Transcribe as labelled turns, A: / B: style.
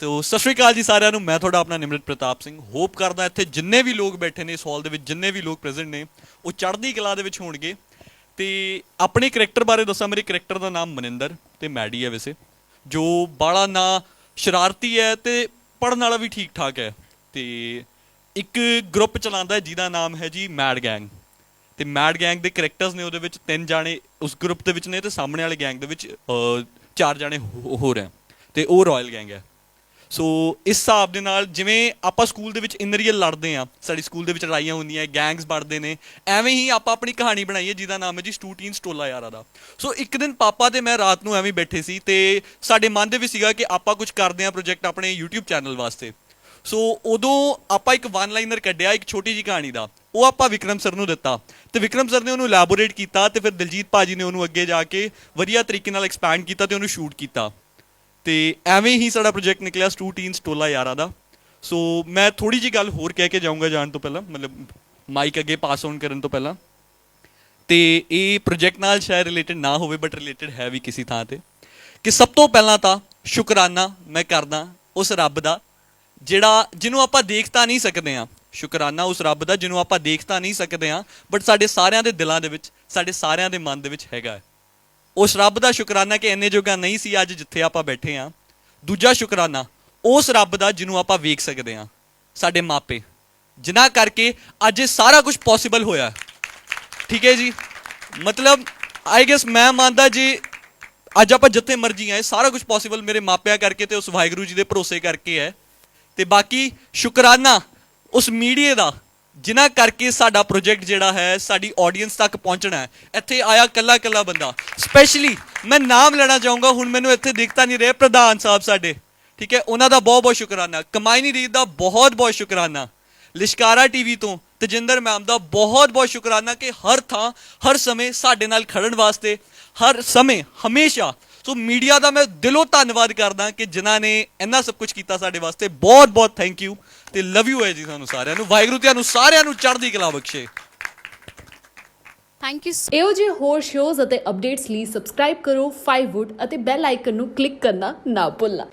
A: ਤੋ ਸਤਿ ਸ਼੍ਰੀ ਅਕਾਲ ਜੀ ਸਾਰਿਆਂ ਨੂੰ। ਮੈਂ ਤੁਹਾਡਾ ਆਪਣਾ ਨਿਮਰਤ ਪ੍ਰਤਾਪ ਸਿੰਘ। ਹੋਪ ਕਰਦਾ ਇੱਥੇ ਜਿੰਨੇ ਵੀ ਲੋਕ ਬੈਠੇ ਨੇ ਇਸ ਹਾਲ ਦੇ ਵਿੱਚ, ਜਿੰਨੇ ਵੀ ਲੋਕ ਪ੍ਰੈਜ਼ੈਂਟ ਨੇ, ਉਹ ਚੜ੍ਹਦੀ ਕਲਾ ਦੇ ਵਿੱਚ ਹੋਣਗੇ। ਤੇ ਆਪਣੇ ਕੈਰੈਕਟਰ ਬਾਰੇ ਦੱਸਾਂ। ਮੇਰੇ ਕੈਰੈਕਟਰ ਦਾ ਨਾਮ ਮਨਿੰਦਰ ਤੇ ਮੈਡੀ ਹੈ ਵੈਸੇ, ਜੋ ਬਾਲਾ ਨਾ ਸ਼ਰਾਰਤੀ ਹੈ ਤੇ ਪੜਨ ਵਾਲਾ ਵੀ ਠੀਕ ਠਾਕ ਹੈ। ਤੇ ਇੱਕ ਗਰੁੱਪ ਚਲਾਉਂਦਾ ਹੈ, ਜਿਹਦਾ ਨਾਮ ਹੈ ਜੀ ਮੈਡ ਗੈਂਗ। ਤੇ ਮੈਡ ਗੈਂਗ ਦੇ ਕੈਰੈਕਟਰਸ ਨੇ ਉਹਦੇ ਵਿੱਚ ਤਿੰਨ ਜਾਣੇ ਉਸ ਗਰੁੱਪ ਦੇ ਵਿੱਚ ਨੇ ਤੇ ਸਾਹਮਣੇ ਵਾਲੇ ਗੈਂਗ ਦੇ ਵਿੱਚ ਚਾਰ ਜਾਣੇ ਹੋ ਹੋ ਰਹੇ ਆ ਤੇ ਉਹ ਰਾਇਲ ਗੈਂਗ ਹੈ। ਸੋ ਇਸ ਹਿਸਾਬ ਦੇ ਨਾਲ ਜਿਵੇਂ ਆਪਾਂ ਸਕੂਲ ਦੇ ਵਿੱਚ ਇਨ ਰੀਅਲ ਲੜਦੇ ਆ ਸਾਡੀ ਸਕੂਲ ਦੇ ਵਿੱਚ ਲੜਾਈਆਂ ਹੁੰਦੀਆਂ ਗੈਂਗਸ ਬਣਦੇ ਨੇ, ਐਵੇਂ ਹੀ ਆਪਾਂ ਆਪਣੀ ਕਹਾਣੀ ਬਣਾਈ ਹੈ ਜਿਹਦਾ ਨਾਮ ਹੈ ਜੀ ਸਟੂਟੀਨ ਸਟੋਲਾ ਯਾਰਾ ਦਾ। ਸੋ ਇੱਕ ਦਿਨ ਪਾਪਾ ਤੇ ਮੈਂ ਰਾਤ ਨੂੰ ਐਵੇਂ ਬੈਠੇ ਸੀ ਤੇ ਸਾਡੇ ਮਨ ਦੇ ਵਿੱਚ ਸੀਗਾ ਕਿ ਆਪਾਂ ਕੁਝ ਕਰਦੇ ਆ ਪ੍ਰੋਜੈਕਟ ਆਪਣੇ YouTube ਚੈਨਲ ਵਾਸਤੇ। ਸੋ ਉਦੋਂ ਆਪਾਂ ਇੱਕ ਵਨ ਲਾਈਨਰ ਕੱਢਿਆ, ਇੱਕ ਛੋਟੀ ਜੀ ਕਹਾਣੀ ਦਾ। ਉਹ ਆਪਾਂ ਵਿਕਰਮ ਸਰ ਨੂੰ ਦਿੱਤਾ। ਤੇ ਵਿਕਰਮ ਸਰ ਨੇ ਉਹਨੂੰ ਇਲੈਬੋਰੇਟ ਕੀਤਾ ਤੇ ਫਿਰ ਦਿਲਜੀਤ ਭਾਜੀ ਨੇ ਉਹਨੂੰ ਅੱਗੇ ਜਾ ਕੇ ਵਧੀਆ ਤਰੀਕੇ ਨਾਲ ਐਕਸਪੈਂਡ ਕੀਤਾ ਤੇ ਉਹਨੂੰ ਸ਼ੂਟ ਕੀਤਾ। ਤੇ ਐਵੇਂ ਹੀ ਸਾਡਾ ਪ੍ਰੋਜੈਕਟ ਨਿਕਲਿਆ ਸਟੂ ਟੀਨਸ ਟੋਲਾ ਯਾਰਾ ਦਾ। ਸੋ ਮੈਂ ਥੋੜੀ ਜੀ ਗੱਲ ਹੋਰ ਕਹਿ ਕੇ ਜਾਊਂਗਾ ਜਾਣ ਤੋਂ ਪਹਿਲਾਂ, ਮਤਲਬ ਮਾਈਕ ਅੱਗੇ ਪਾਸ ਆਨ ਕਰਨ ਤੋਂ ਪਹਿਲਾਂ। ਤੇ ਇਹ ਪ੍ਰੋਜੈਕਟ ਨਾਲ ਸ਼ਾਇਦ ਰਿਲੇਟਡ ਨਾ ਹੋਵੇ ਬਟ ਰਿਲੇਟਡ ਹੈ ਵੀ ਕਿਸੇ ਥਾਂ ਤੇ। ਕਿ ਸਭ ਤੋਂ ਪਹਿਲਾਂ ਤਾਂ ਸ਼ੁਕਰਾਨਾ ਮੈਂ ਕਰਦਾ ਉਸ ਰੱਬ ਦਾ, ਜਿਹੜਾ ਜਿਹਨੂੰ ਆਪਾਂ ਦੇਖ ਤਾਂ ਨਹੀਂ ਸਕਦੇ ਆ ਸ਼ੁਕਰਾਨਾ ਉਸ ਰੱਬ ਦਾ, ਜਿਹਨੂੰ ਆਪਾਂ ਦੇਖ ਤਾਂ ਨਹੀਂ ਸਕਦੇ ਆ ਬਟ ਸਾਡੇ ਸਾਰਿਆਂ ਦੇ ਦਿਲਾਂ ਦੇ ਵਿੱਚ, ਸਾਡੇ ਸਾਰਿਆਂ ਦੇ ਮਨ ਦੇ ਵਿੱਚ ਹੈਗਾ ਹੈ। ਉਸ ਰੱਬ ਦਾ ਸ਼ੁਕਰਾਨਾ ਕਿ ਇੰਨੇ ਜੋਗਾ ਨਹੀਂ ਸੀ ਅੱਜ ਜਿੱਥੇ ਆਪਾਂ ਬੈਠੇ ਆ। ਦੂਜਾ ਸ਼ੁਕਰਾਨਾ, ਉਸ ਰੱਬ ਦਾ ਜਿਹਨੂੰ ਆਪਾਂ ਵੇਖ ਸਕਦੇ ਆ, ਸਾਡੇ ਮਾਪੇ। ਜਿਨ੍ਹਾਂ ਕਰਕੇ ਅੱਜ ਇਹ ਸਾਰਾ ਕੁਝ ਪੋਸੀਬਲ ਹੋਇਆ। ਠੀਕ ਹੈ ਜੀ? ਮਤਲਬ ਆਈ ਗੈਸ ਮੈਂ ਮੰਨਦਾ ਜੀ, ਅੱਜ ਆਪਾਂ ਜਿੱਥੇ ਮਰਜ਼ੀ ਆਏ ਸਾਰਾ ਕੁਝ ਪੋਸੀਬਲ ਮੇਰੇ ਮਾਪਿਆਂ ਕਰਕੇ ਤੇ ਉਸ ਵਾਹਿਗੁਰੂ ਜੀ ਦੇ ਭਰੋਸੇ ਕਰਕੇ ਹੈ। ਤੇ ਬਾਕੀ ਸ਼ੁਕਰਾਨਾ ਉਸ ਮੀਡੀਆ ਦਾ ਜਿਨ੍ਹਾਂ ਕਰਕੇ ਸਾਡਾ ਪ੍ਰੋਜੈਕਟ ਜਿਹੜਾ ਹੈ, ਸਾਡੀ ਆਡੀਅנס ਤੱਕ ਪਹੁੰਚਣਾ ਹੈ। ਇੱਥੇ ਆਇਆ ਕੱਲਾ ਕੱਲਾ ਬੰਦਾ। ਸਪੈਸ਼ਲੀ ਮੈਂ ਨਾਮ ਲੈਣਾ ਚਾਹੂੰਗਾ, ਹੁਣ ਮੈਨੂੰ ਇੱਥੇ ਦਿਖਤਾ ਨਹੀਂ ਰਹੇ ਪ੍ਰਧਾਨ ਸਾਹਿਬ ਸਾਡੇ। ਠੀਕ ਹੈ, ਉਹਨਾਂ ਦਾ ਬਹੁਤ ਬਹੁਤ ਸ਼ੁਕਰਾਨਾ। ਕਮਾਈਨੀ ਰੀਤ ਦਾ ਬਹੁਤ ਬਹੁਤ ਸ਼ੁਕਰਾਨਾ। ਲਿਸ਼ਕਾਰਾ ਟੀਵੀ ਤੋਂ ਤਜਿੰਦਰ ਮੈਮ ਦਾ ਬਹੁਤ ਬਹੁਤ ਸ਼ੁਕਰਾਨਾ ਕਿ ਹਰ ਥਾਂ, ਹਰ ਸਮੇਂ ਸਾਡੇ ਨਾਲ ਖੜਨ ਵਾਸਤੇ, ਹਰ ਸਮੇਂ, ਹਮੇਸ਼ਾ ਸੋ ਮੀਡੀਆ ਦਾ ਮੈਂ ਦਿਲੋਂ ਧੰਨਵਾਦ ਕਰਦਾ ਕਿ ਜਿਨ੍ਹਾਂ ਨੇ ਇੰਨਾ ਸਭ ਕੁਝ ਕੀਤਾ ਸਾਡੇ ਵਾਸਤੇ। ਬਹੁਤ ਬਹੁਤ ਥੈਂਕ ਯੂ ਤੇ ਲਵ ਯੂ ਹੈ ਜੀ ਸਾਨੂੰ ਸਾਰਿਆਂ ਨੂੰ। ਵਾਹਿਗੁਰੂ ਤੁਹਾਨੂੰ ਸਾਰਿਆਂ ਨੂੰ ਚੜ੍ਹਦੀ ਕਲਾ ਬਖਸ਼ੇ।
B: ਥੈਂਕ ਯੂ
C: ਇਹੋ ਜਿਹੇ ਹੋਰ ਸ਼ੋਜ਼ ਅਤੇ ਅਪਡੇਟਸ ਲਈ ਸਬਸਕ੍ਰਾਈਬ ਕਰੋ 5wood ਅਤੇ ਬੈਲ ਆਈਕਨ ਨੂੰ ਕਲਿੱਕ ਕਰਨਾ ਨਾ ਭੁੱਲਣਾ।